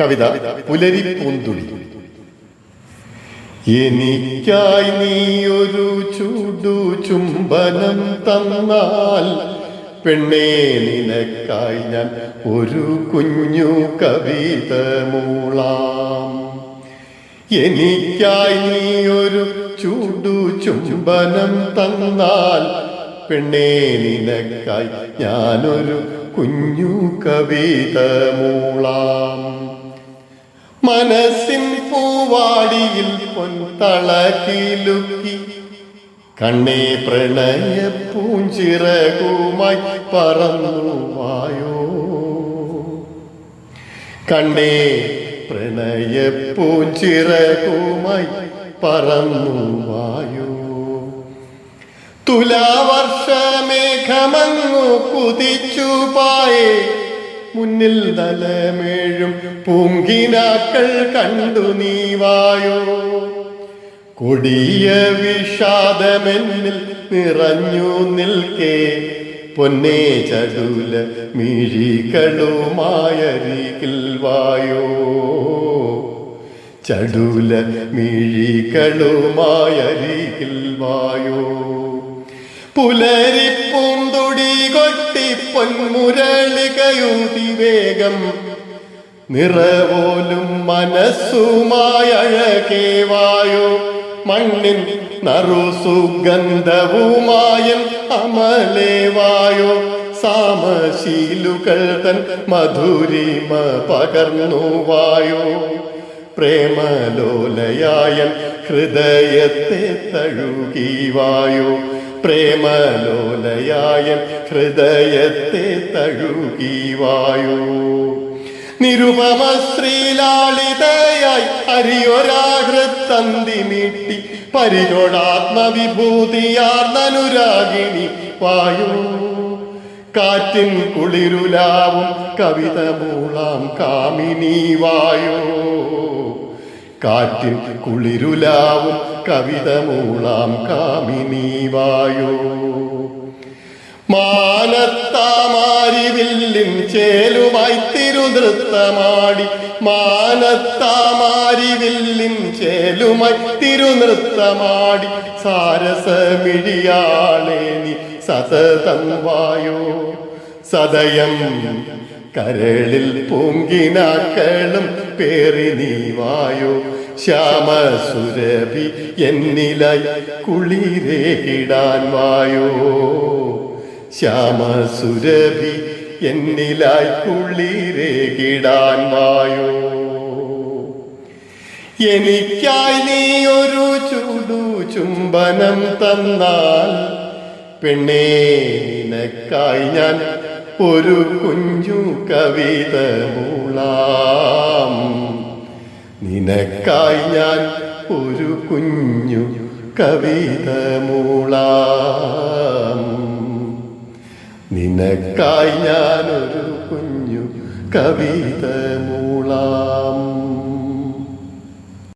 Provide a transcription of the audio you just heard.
കവിത പുലരി പൂന്തുളി എനിക്കായി നീ ഒരു ചൂടു ചുംബനം തന്നാൽ പെണ്ണേ നിനക്കായി ഞാൻ ഒരു കുഞ്ഞു കവിത മൂളാം. എനിക്കായി നീ ഒരു ചൂടു ചുംബനം തന്നാൽ പെണ്ണേ നിനക്കായി ഞാനൊരു കുഞ്ഞു കവിത മൂളാം. മനസ്സിൻ പൂവാടിയിൽ പൊൻതളകിലുക്കി കണ്ണേ പ്രണയ പൂഞ്ചിറകുമായി പറന്നു വായോ കണ്ണേ പ്രണയ പൂഞ്ചിറകുമായി പറന്നു വായോ തുലാവർഷമേഘമങ്ങു കുതിച്ചു പായേ മുന്നിൽ തലമേഴും പൂങ്കിനാക്കൾ കണ്ടു നീ വായോ കൊടിയ വിഷാദമെന്നിൽ നിറഞ്ഞു നിൽക്കേ. പൊന്നേ ചടുല മിഴികളുമായരികിൽ വായോ? ചടുല മിഴികളുമായരികിൽ വായോ? പുലരിപ്പൂന്തുടി കൊട്ടി പൊന്മുരളികയൂതി വേഗം. നിറവോലും മനസ്സുമായഴകേ വായോ. മണ്ണിൻ നറു അമലേവായോ അമലേ വായോ. സാമശീലുകൾ തൻ മധുരിമ പകർന്നു വായു. പ്രേമലോലയായൻ ഹൃദയത്തെ തഴുകി വായോ. പ്രേമലോലയായൻ ഹൃദയത്തെ തഴുകി വായോ. നിരുപമ ശ്രീലാളിതയായി അരിയൊരാഹൃത്തന്തി നീട്ടി പരിചോടാത്മവിഭൂതിയാർന്നനുരാഗിണി വായോ. കാറ്റിൻ കുളിരുലാവും കവിത മൂളാം കാമിനി വായോ. കാറ്റിൻ കുളിരുലാവും കവിത മൂളാം കാമിനി വായോ. മാനത്താമാരിവില്ലിൻ ചേലുമായി തിരുനൃത്തമാടി മാനത്താമാരിവില്ലിൻ ചേലുമായി തിരുനൃത്തമാടി സാരസമിഴിയാളേ നീ സതതം വായോ. സദയം കരളിൽ പൂങ്കിനാക്കളും പേറി നീ വായോ. ശ്യാമസുരഭി എന്നിലായി കുളിരേകിടാൻ വായോ. ശ്യാമസുരഭി എന്നിലായി കുളിരേകിടാൻ വായോ. എനിക്കായി നീ ഒരു ചൂടു ചുംബനം തന്നാൽ പെണ്ണേ നിനക്കായി ഞാൻ ഒരു കുഞ്ഞു കവിത മൂളാം നിനക്കായി ഞാൻ ഒരു കുഞ്ഞു കവിത മൂളാം നിനക്കായി ഞാൻ ഒരു കുഞ്ഞു കവിത മൂളാം